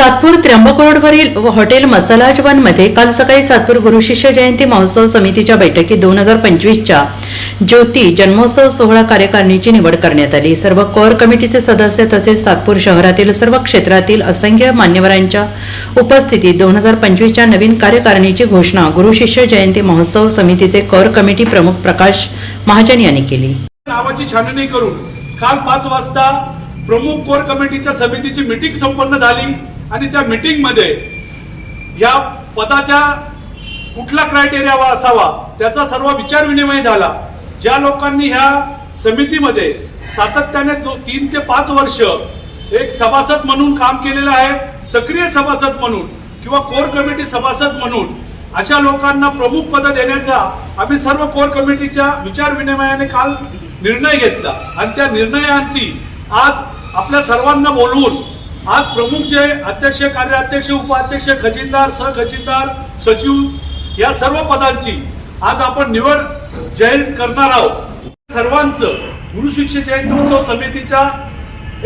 सातपूर त्र्यंबक रोडवरील hotel masalas वनमध्ये काल सकाळी सातपूर गुरुशिष्य जयंती महोत्सव समितीच्या बैठकीत दोन हजार पंचवीसच्या ज्योती जन्मोत्सव सोहळा कार्यकारिणीची निवड करण्यात आली. सर्व कोर कमिटीचे सदस्य तसेच सातपूर शहरातील सर्व क्षेत्रातील असंख्य मान्यवरांच्या उपस्थितीत दोन हजार पंचवीसच्या नवीन कार्यकारिणीची घोषणा गुरुशिष्य जयंती महोत्सव समितीचे कोर कमिटी प्रमुख प्रकाश महाजन यांनी केली. नावाची छाननी करून काल पाच वाजता प्रमुख कोर कमिटीच्या समितीची मिटिंग संपन्न झाली. आणि त्या मिटिंगमध्ये या पदाच्या कुठला क्रायटेरिया असावा त्याचा सर्व विचार विनिमय झाला. ज्या लोकांनी ह्या समितीमध्ये सातत्याने तीन ते पाच वर्ष एक सभासद म्हणून काम केलेलं आहे सक्रिय सभासद म्हणून किंवा कोर कमिटी सभासद म्हणून अशा लोकांना प्रमुख पद देण्याचा आम्ही सर्व कोर कमिटीच्या विचार विनिमयाने काल निर्णय घेतला. आणि त्या निर्णयांती आज आपल्या सर्वांना बोलवून आज प्रमुख जे अध्यक्ष कार्याध्यक्ष उपाध्यक्ष खजिनदार सहखजिनदार सचिव या सर्व पदांची आज आपण निवड जाहीर करणार आहोत. सर्वांचं गुरु शिष्य जयंती समितीच्या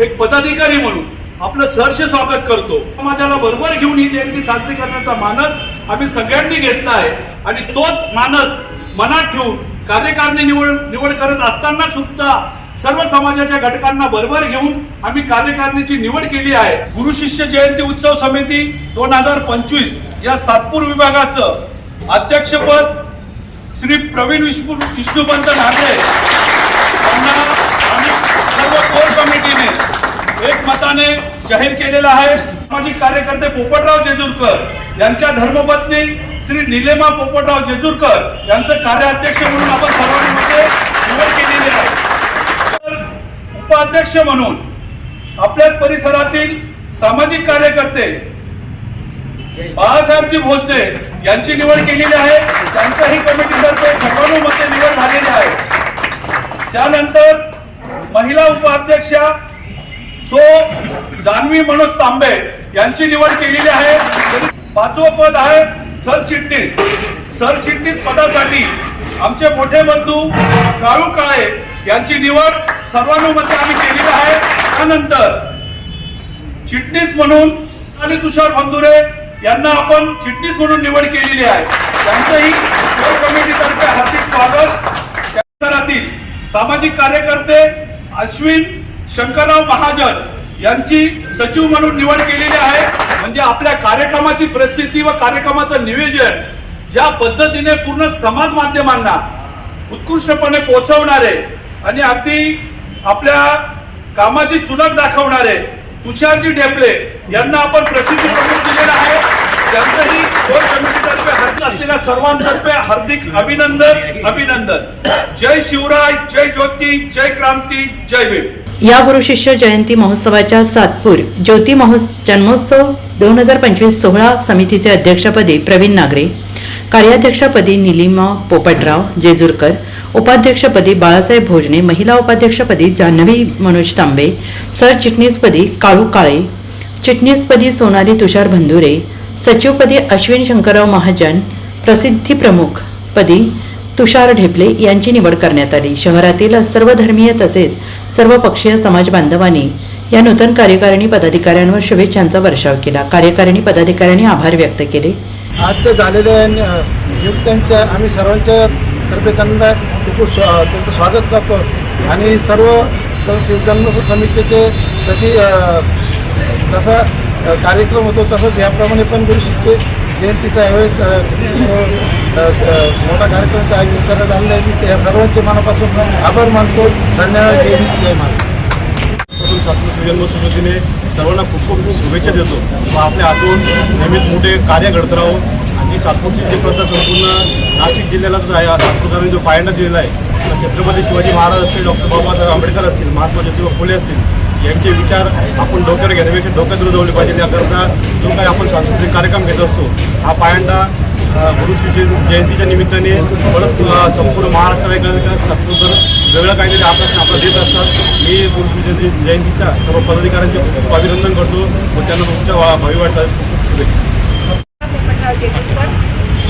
एक पदाधिकारी म्हणून आपलं सहर्ष स्वागत करतो. समाजाला बरोबर घेऊन ही जयंती साजरी करण्याचा मानस आम्ही सगळ्यांनी घेतला आहे आणि तोच मानस मनात ठेवून कार्यकारिणी निवड निवड करत असताना सुद्धा सर्व समाजाच्या घटकांना बरोबर घेऊन आम्ही कार्यकारिणीची निवड केली आहे. गुरु शिष्य जयंती उत्सव समिती दोन हजार पंचवीस या सातपूर विभागाचं अध्यक्षपद श्री प्रवीण विष्णू विष्णुपंत नागरे यांना सर्व कोर कमिटीने एक मताने जाहीर केलेला आहे. सामाजिक कार्यकर्ते पोपटराव जेजूरकर यांच्या धर्मपत्नी श्री निलेमा पोपटराव जेजूरकर यांचं कार्याध्यक्ष म्हणून आपण सर्वांमध्ये निवड केलेली अध्यक्ष म्हणून आपल्या परिसरातील सामाजिक कार्यकर्ते बाळासाहेबजी भोसले यांची निवड केलेली आहे. त्यांच्याही कमिटीतर्फे सर्वानुमते निवड झालेली आहे. त्यानंतर महिला उपाध्यक्षा सो जान्हवी मनोज तांबे यांची निवड केलेली आहे. पाचवं पद आहे सरचिटणीस सरचिटणीस पदासाठी आमचे मोठे बंधू काळू काळे यांची निवड सर्वानुमती आम्ही केलेली आहे. त्यानंतर चिटणीस म्हणून आणि तुषार बंधुरे यांना आपण चिटणीस म्हणून निवड केलेली आहे. त्यांचंही कोर कमिटीतर्फे हार्दिक स्वागत. परिसरातील सामाजिक कार्यकर्ते अश्विन शंकरराव महाजन यांची सचिव म्हणून निवड केलेली आहे. म्हणजे आपल्या कार्यक्रमाची प्रसिद्धी व कार्यक्रमाचं नियोजन ज्या पद्धतीने पूर्ण समाज माध्यमांना उत्कृष्टपणे पोहोचवणारे आणि अगदी आपल्या कामाची चुलक दाखवणारे तुषारजी ढेपले यांना आपण प्रसिद्धी प्रमुख दिलेला आहे. त्यांचंही कोर कमिटीतर्फे हार्दिक असलेल्या सर्वांतर्फे हार्दिक अभिनंदन अभिनंदन. जय शिवराय जय ज्योती जय क्रांती जय भीम. या गुरु शिष्य जयंती महोत्सवाच्या सातपूर ज्योती महोत्स जन्मोत्सव दोन हजार पंचवीस सोहळा समितीचे अध्यक्षपदी प्रवीण नागरे. कार्याध्यक्षपदी निलिमा पोपटराव जेजूरकर उपाध्यक्षपदी बाळासाहेब भोजने महिला उपाध्यक्षपदी जान्हवी मनोज तांबे सरचिटणीसपदी काळू काळे चिटणीसपदी सोनाली तुषार भंदुरे सचिवपदी अश्विन शंकरराव महाजन प्रसिद्धी प्रमुख पदी तुषार ढेपले यांची निवड करण्यात आली. शहरातील सर्व धर्मीय तसेच सर्व पक्षीय समाज बांधवांनी या नूतन कार्यकारिणी पदाधिकाऱ्यांवर शुभेच्छांचा वर्षाव केला. कार्यकारिणी पदाधिकाऱ्यांनी आभार व्यक्त केले. आज ते झालेल्या नियुक्त्यांच्या आम्ही सर्वांच्या तर्फे त्यांना खूप स्वा त्यांचं स्वागत करतो. आणि सर्व तसं शिवजन्म समितीचे तशी तसा कार्यक्रम होतो तसंच याप्रमाणे पण गुरु शिष्य जयंतीचा यावेळेस मोठा कार्यक्रमाचं आयोजन करण्यात आलेलं आहे. मी या सर्वांचे मनापासून आभार मानतो. धन्यवाद. जय जय महाराज प्रथम सुजन्म समितीने सर्वांना खूप खूप शुभेच्छा देतो. व आपल्या हातून नेहमीच मोठे कार्य घडत राहो. आणि सातपूरची जी प्रथा संपूर्ण नाशिक जिल्ह्यालाच आहे सातपूरकरांनी जो पायंडा दिलेला आहे तर छत्रपती शिवाजी महाराज असतील डॉक्टर बाबासाहेब आंबेडकर असतील महात्मा ज्योतिबा फुले असतील यांचे विचार आपण डोक्यावर घेण्यापेक्षा डोक्यात रुजवले पाहिजे. याकरता जो काही आपण सांस्कृतिक कार्यक्रम घेत असतो हा पायंडा गुरुशिष्य गुरु जयंतीच्या निमित्ताने परत संपूर्ण महाराष्ट्र एक सातपूरकर वेगळं काहीतरी आकर्षण आपलं देत असतात. मी गुरुशिष्य जयंतीचा जयंतीच्या सर्व पदाधिकाऱ्यांचे खूप अभिनंदन करतो व त्यांना तुमच्या वा- भावी वाटतात खूप खूप शुभेच्छा.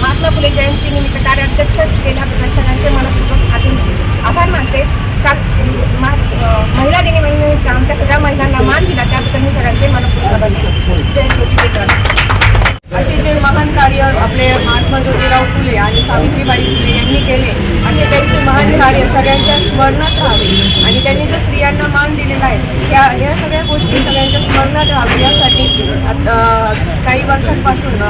महात्मा फुले जयंतीनिमित्त कार्याध्यक्ष केल्याबद्दल सगळ्यांचे मनपूर्वक आधी आभार मानते. काल मा अं, महिला दिनानिमित्त आमच्या सगळ्या महिलांना मान दिला त्याबद्दल मी सगळ्यांचे मनपूर्वक महात्मा ज्योतिराव फुले आणि सावित्रीबाई फुले यांनी केले असे त्यांचे महान कार्य सगळ्यांच्या स्मरणात राहावे. आणि त्यांनी जो स्त्रियांना मान दिलेला आहे त्या ह्या सगळ्या गोष्टी सगळ्यांच्या स्मरणात राहावी यासाठी काही वर्षांपासून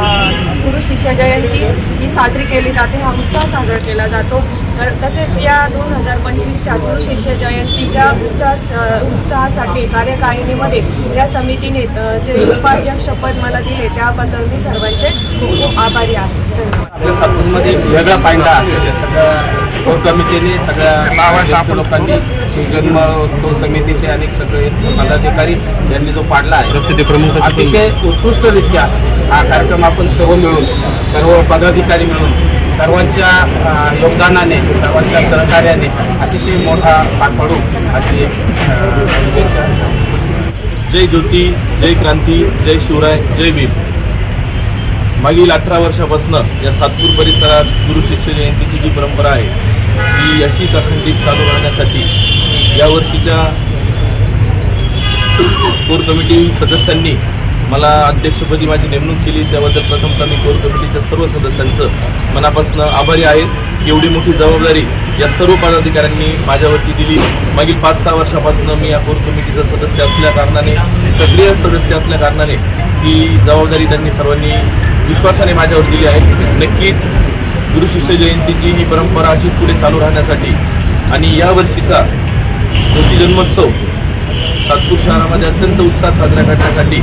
गुरु शिष्य जयंती ही साजरी केली जाते. हा उत्साह साजरा केला जातो. तर तसेच या दोन हजार पंचवीसच्या गुरु शिष्य जयंतीच्या उत्साह उत्साहासाठी कार्यकारिणीमध्ये या समितीने जे उपाध्यक्ष पद मला दिले त्याबद्दल मी सर्वांचे खूप खूप आभारी आहे. धन्यवाद. वेगळा त्या सगळ्या कोर कमिटीने सगळ्या लोकांनी शिवजन्म उत्सव समितीचे अनेक सगळे पदाधिकारी यांनी जो पाडला आहे. अतिशय उत्कृष्टरित्या हा कार्यक्रम आपण सर्व मिळून सर्व पदाधिकारी मिळून सर्वांच्या योगदानाने सर्वांच्या सहकार्याने अतिशय मोठा पार अशी एक शुभेच्छा. जय ज्योती जय क्रांती जय शिवराय जय भीम. मागील अठरा वर्षापासून या सातपूर परिसरात गुरु शिष्य जयंतीची जी परंपरा आहे ती अशीच अखंडित चालू राहण्यासाठी यावर्षीच्या कोर कमिटी सदस्यांनी मला अध्यक्षपदी माझी नेमणूक केली त्याबद्दल प्रथमतः मी कोर कमिटीच्या सर्व सदस्यांचं मनापासून आभारी आहे. एवढी मोठी जबाबदारी या सर्व पदाधिकाऱ्यांनी माझ्यावरती दिली. मागील पाच सहा वर्षापासून मी या कोर कमिटीचा सदस्य असल्या कारणाने सक्रिय सदस्य असल्या कारणाने ही जबाबदारी त्यांनी सर्वांनी विश्वासाने माझ्यावर दिली आहे. नक्कीच गुरुशिष्य जयंतीची ही परंपरा अशीच पुढे चालू राहण्यासाठी आणि यावर्षीचा वर्षीचा जन्मोत्सव सातपूर शहरामध्ये अत्यंत उत्साहात साजरा करण्यासाठी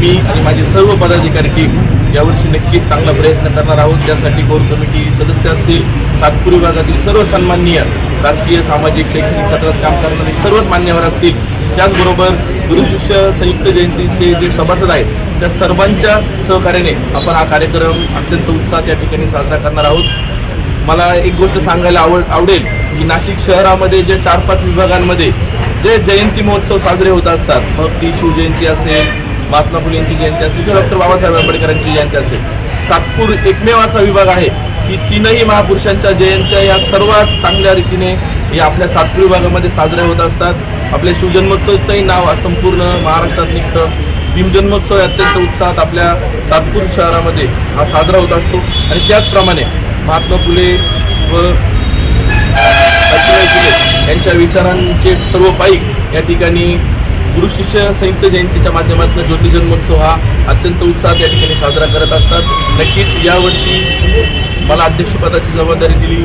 मी आणि माझी सर्व पदाधिकारी टीम यावर्षी नक्कीच चांगला प्रयत्न करणार आहोत. त्यासाठी कोर कमिटी सदस्य असतील सातपूर विभागातील सर्व सन्माननीय राजकीय सामाजिक शैक्षणिक क्षेत्रात काम करणारे सर्वच मान्यवर असतील. त्याचबरोबर गुरुशिष्य संयुक्त जयंतीचे जे सभासद आहेत त्या सर्वांच्या सहकार्याने आपण हा कार्यक्रम अत्यंत उत्साहात या ठिकाणी साजरा करणार आहोत. मला एक गोष्ट सांगायला आवड आवडेल. नाशिक शहरामध्ये जे चार पाच विभागांमध्ये जे जयंती महोत्सव साजरे होत असतात मग ती शिवजयंती असेल महात्मा फुलेंची जयंती असेल किंवा डॉक्टर बाबासाहेब आंबेडकरांची जयंती असेल सातपूर एकमेव असा विभाग आहे की तीनही महापुरुषांच्या जयंत्या या सर्वात चांगल्या रीतीने या आपल्या सातपूर विभागामध्ये साजऱ्या होत असतात. आपल्या शिवजन्मोत्सवचंही नाव संपूर्ण महाराष्ट्रात निघतं. भीमजन्मोत्सव अत्यंत उत्साहात आपल्या सातपूर शहरामध्ये हा साजरा होत असतो. आणि त्याचप्रमाणे महात्मा फुले व सावित्रीबाई यांच्या विचारांचे सर्व पाईक या ठिकाणी गुरु शिष्य संयुक्त जयंतीच्या माध्यमातून ज्योती जन्मोत्सव हा अत्यंत उत्साहात या ठिकाणी साजरा करत असतात. नक्कीच यावर्षी मला अध्यक्षपदाची जबाबदारी दिली.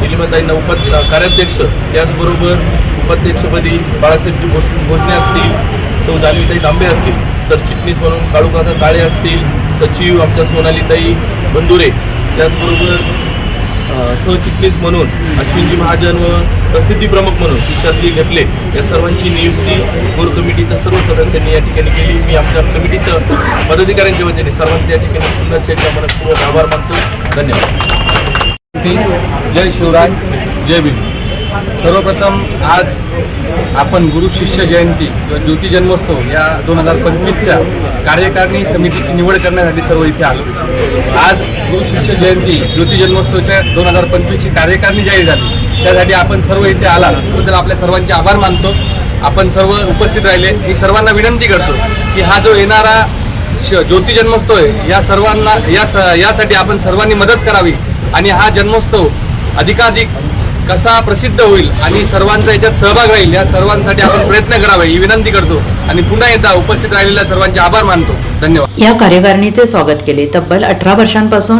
दिलीमताईंना उप कार्याध्यक्ष त्याचबरोबर उपाध्यक्षपदी बाळासाहेबजी भोस भोजने असतील सौ जानवीताई दांबे असतील सरचिटणीस म्हणून काळूकाका काळे असतील सचिव आमच्या सोनालीताई बंधुरे त्याचबरोबर सहचिटणीस म्हणून अश्विनजी महाजन व प्रसिद्धी प्रमुख म्हणून तुषारजी घेतले या सर्वांची नियुक्ती कोर कमिटीच्या सर्व सदस्यांनी या ठिकाणी केली. मी आमच्या कमिटीचं पदाधिकाऱ्यांच्या वतीने सर्वांचे या ठिकाणी पुन्हा एकदा मनपूर्वक आभार मानतो. धन्यवाद. जय शिवराय जय भीम. सर्वप्रथम आज आपण गुरु शिष्य जयंती किंवा ज्योती जन्मोत्सव या दोन हजार पंचवीसच्या कार्यकारिणी समितीची निवड करण्यासाठी सर्व इथे आलो. आज गुरु शिष्य जयंती ज्योती जन्मोत्सवच्या दोन हजार पंचवीसची कार्यकारिणी जाहीर झाली. त्यासाठी आपण सर्व इथे आला. त्याबद्दल आपल्या सर्वांचे आभार मानतो. आपण सर्व उपस्थित राहिले. मी सर्वांना विनंती करतो की हा जो येणारा श- ज्योती जन्मोत्सव आहे या सर्वांना या स- यासाठी आपण सर्वांनी मदत करावी. आणि हा जन्मोत्सव अधिकाधिक कसा प्रसिद्ध होईल आणि सर्वांचा याच्यात सहभाग राहील या सर्वांसाठी आपण प्रयत्न करावे ही विनंती करतो. आणि पुन्हा एकदा उपस्थित राहिलेल्या सर्वांचे आभार मानतो. धन्यवाद. या कार्यकारिणीचे स्वागत केले. तब्बल अठरा वर्षांपासून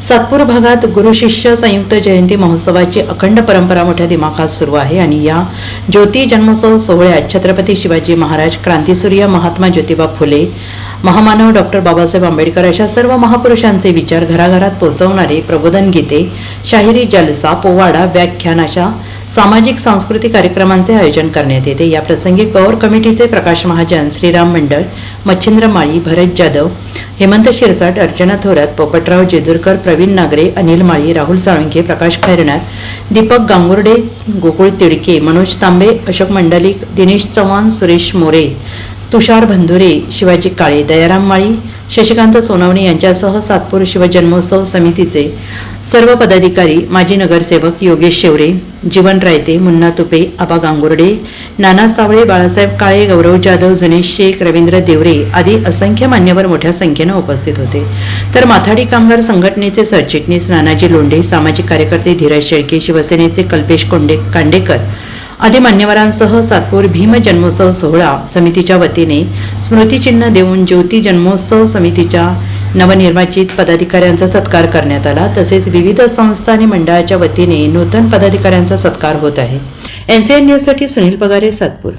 सातपूर भागात गुरु शिष्य संयुक्त जयंती महोत्सवाची अखंड परंपरा मोठ्या दिमाखात सुरू आहे आणि या ज्योती जन्मोत्सव सोहळ्यात छत्रपती शिवाजी महाराज क्रांतीसूर्य महात्मा ज्योतिबा फुले महामानव डॉक्टर बाबासाहेब आंबेडकर अशा सर्व महापुरुषांचे विचार घराघरात पोहोचवणारे प्रबोधन गीते शाहिरी जलसा पोवाडा व्याख्यान अशा सामाजिक सांस्कृतिक कार्यक्रमांचे आयोजन करण्यात येते. या प्रसंगी कौर कमिटीचे प्रकाश महाजन श्रीराम मंडळ मच्छिंद्र माळी भरत जाधव हेमंत शिरसाट अर्चना थोरात पोपटराव जेजुरकर प्रवीण नागरे अनिल माळी राहुल साळुंखे प्रकाश खैरणार दीपक गांगुर्डे गोकुळ तिडके मनोज तांबे अशोक मंडलिक दिनेश चव्हाण सुरेश मोरे तुषार भंदुरे शिवाजी काळे दयाराम माळी शशिकांत सोनवणे यांच्यासह सातपूर शिवजन्मोत्सव समितीचे सर्व पदाधिकारी माजी नगरसेवक योगेश शेवरे जीवन रायते मुन्ना तुपे आबा गांगुर्डे नाना सावळे बाळासाहेब काळे गौरव जाधव जुनेश शेख रवींद्र देवरे आदी असंख्य मान्यवर मोठ्या संख्येनं उपस्थित होते. तर माथाडी कामगार संघटनेचे सरचिटणीस नानाजी लोंढे सामाजिक कार्यकर्ते धीरज शेळके शिवसेनेचे कल्पेश कोंडे कांडेकर आदी मान्यवरांसह सातपूर भीम जन्मोत्सव सोहळा समितीच्या वतीने स्मृतिचिन्ह देऊन ज्योती जन्मोत्सव समितीच्या नवनिर्वाचित पदाधिकाऱ्यांचा सत्कार करण्यात आला. तसेच विविध संस्था आणि मंडळाच्या वतीने नूतन पदाधिकाऱ्यांचा सत्कार होत आहे. एन सी एन न्यूजसाठी सुनील पगारे सातपूर.